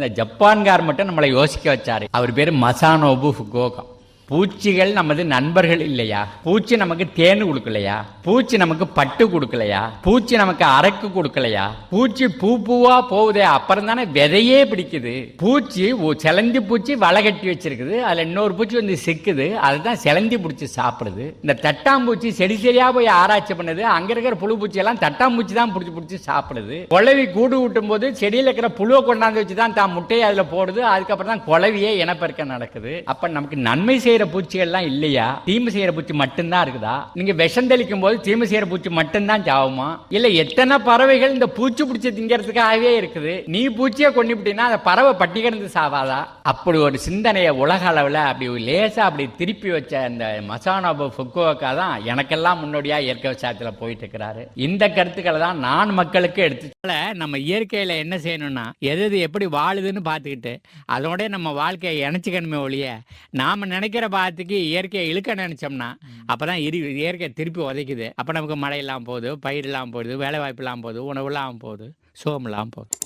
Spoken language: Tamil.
இந்த ஜப்பான்கார் மட்டும் நம்மளை யோசிக்க வச்சாரு. அவர் பேரு மசானோபு ஃபுகோகா. பூச்சிகள் நமது நண்பர்கள் இல்லையா? பூச்சி நமக்கு தேன் கொடுக்கலையா? பூச்சி நமக்கு பட்டு கொடுக்கலையா? பூச்சி நமக்கு அரக்கு கொடுக்கலையா? பூச்சி பூ பூவா போகுதே அப்புறம் தானே விதையே பிடிக்குது. பூச்சி செலந்தி சிலந்தி பூச்சி வலை கட்டி வச்சிருக்குது. அதுல இன்னொரு பூச்சி வந்து சிக்குது. அதுதான் சிலந்தி பிடிச்சி சாப்பிடுது. இந்த தட்டாம்பூச்சி செடி செடியா போய் ஆராய்ச்சி பண்ணுது. அங்க இருக்கிற புழு பூச்சி எல்லாம் தட்டாம்பூச்சி தான் பிடிச்சி பிடிச்சி சாப்பிடுது. குழவி கூடு ஊட்டும் போது செடியில் இருக்கிற புழுவை கொண்டாந்து வச்சு தான் தான் முட்டையை அதுல போடுது. அதுக்கப்புறம் தான் குழவியே இனப்பெருக்கம் நடக்குது. அப்ப நமக்கு நன்மை செய்யற பூச்சிகள்லாம் இல்லையா? தீமை செய்யற பூச்சி மட்டும்தான் இருக்குதா? நீங்க விஷம் தெளிக்கும் போது தீமை செய்யற பூச்சி மட்டும்தான் சாவுமா? இல்ல எத்தனை பறவைகள் இந்த பூச்சி பிடிச்சி திங்கிறதுக்காகவே இருக்குது. நீ பூச்சியை கொண்டுபிட்டீங்கன்னா அந்த பறவை பட்டி கிடந்து சாவாதா? அப்படி ஒரு சிந்தனையை உலக அளவில் அப்படி லேசா அப்படி திருப்பி வச்ச அந்த மசானோபு ஃபுக்குவோக்கா தான் எனக்கெல்லாம் முன்னோடியா இயற்கை விவசாயத்தில் போயிட்டு இருக்கிறாரு. இந்த கருத்துக்களை தான் நான் மக்களுக்கு எடுத்து சொல்ல, நம்ம இயற்கையில் என்ன செய்யணும்னா எது எது எப்படி வாழுதுன்னு பார்த்துக்கிட்டு அதோட நம்ம வாழ்க்கையை இணைச்சிக்கணுமே ஒழிய நாம் நினைக்கிற பாத்துக்கு இயற்கையை இழுக்க நினைச்சோம்னா அப்பதான் இரு இயற்கை திருப்பி உதைக்குது. அப்போ நமக்கு மழை இல்லாமல் போகுது பயிர் இல்லாமல் போகுது வேலை வாய்ப்பு இல்லாமல் போகுது உணவு இல்லாமல் போகுது சோகம் இல்லாமல் போகுது.